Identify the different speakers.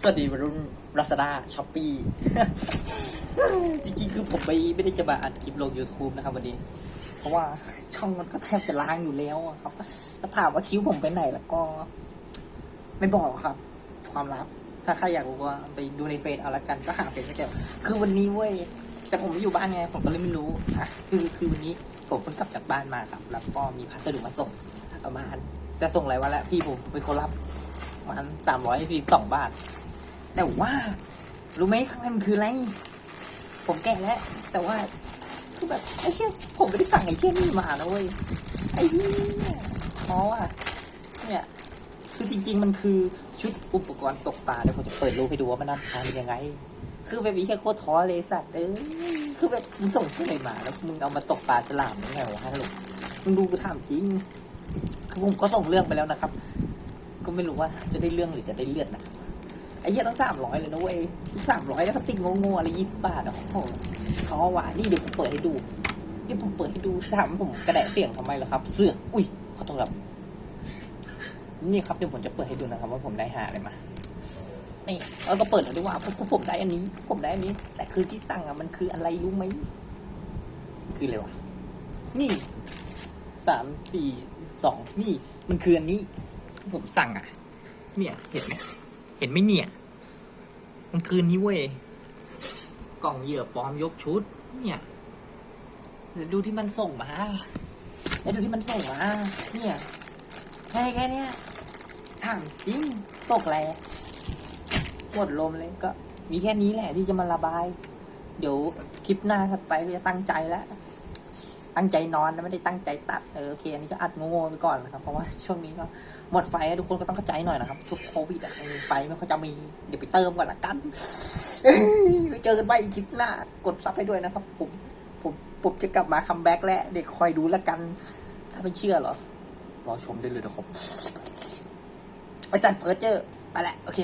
Speaker 1: สวัสดีวัยรุ่นรัสดาช้อปปี้จริงๆ คือผมไม่ไม่ได้จะมาอัดคลิปลง YouTube นะครับวันนี้ เพราะว่าช่องมันก็แทบจะล้างอยู่แล้วครับถ้าถามว่าคิ้วผมไปไหนแล้วก็ ไม่บอกครับ ความลับ ถ้าใครอยากรู้ก็ไปดูในเฟซเอาละกันก็หาเฟซไม่เจอคือวันนี้เว้ยแต่ผมไม่อยู่บ้านไง ผมก็เลยไม่รู้อะคือคือวันนี้ผมเพิ่งกลับจากบ้านมาครับ แล้วก็มีพัสดุมาส่งประมาณจะส่งอะไรวะแล้วพี่ผมเป็นคนรับประมาณสามร้อยสี่สองบาท แต่ว่า รู้ไหมข้างในมันคืออะไร ผมแกะแล้ว แต่ว่าคือแบบไอ้เชี่ยผมไม่ได้สั่งไอ้เชี่ยนี่มานะเว้ยไอ้นี่เพราะว่าเนี่ยคือจริงๆ มันคือชุดอุปกรณ์ตกปลาเดี๋ยวผมจะเปิดรูปให้ดูว่ามันน่าทานยังไง คือแบบมีแค่โคตรท้อเลยสัตว์เอ้ยคือแบบมึงส่งที่ไหนมาแล้วมึงเอามาตกปลาฉลามยังไงวะฮัลโหลมึงดูกูถามจริงคือผมก็ส่งเรื่องไปแล้วนะครับ ก็ไม่รู้ว่าจะได้เรื่องหรือจะได้เลือดนะ ไอ้เหี้ยต้องสามร้อยเลยนะเว้ยสามร้อยแล้วพลาสติกโง่ๆอะไรยี่สิบบาทอะโอ้โหเขาเอาว่ะนี่เดี๋ยวผมเปิดให้ดูเดี๋ยวผมเปิดให้ดูถามผมกระแดะเสียงทำไมล่ะครับ เสือกอุ้ยขอโทษครับนี่ครับเดี๋ยวผมจะเปิดให้ดูนะครับ ว่าผมได้หาอะไรมานี่เออก็เปิดแล้วดีกว่าผมผมได้อันนี้ ผมได้อันนี้ แต่คือที่สั่งอะมันคืออะไรรู้ไหมคืออะไรวะนี่สามสี่สองนี่ มันคืออันนี้ ผมสั่งอะ เนี่ยเห็นไหม เห็นไหมเนี่ย มันคืนนี้เว้ย กล่องเหยื่อปลอมยกชุด เนี่ยเดี๋ยวดูที่มันส่งมาเดี๋ยวดูที่มันส่งมา เนี่ยแค่แค่เนี้ยถามจริง ตกแรงหมดลมเลยก็ มีแค่นี้แหละที่จะมาระบาย เดี๋ยวคลิปหน้าถัดไปจะตั้งใจแล้ว ตั้งใจนอนนะไม่ได้ตั้งใจตัดเออโอเคอันนี้ก็อัดโง่ๆไปก่อนนะครับ เพราะว่าช่วงนี้ก็หมดไฟอะทุกคนก็ต้องเข้าใจหน่อยนะครับช่วงโควิดอะไฟไม่ค่อยจะมีเดี๋ยวไปเติมก่อนละกันเอ้ยไว้เจอกันใหม่คลิปหน้ากดซับให้ด้วยนะครับ ผมผมผมจะกลับมาคัมแบ็กแล้วเด็กคอยดูล้วกัน ถ้าไม่เชื่อเหรอรอชมได้เลยนะครับไอสัตว์เพอร์เจอร์ไปแหละโอเค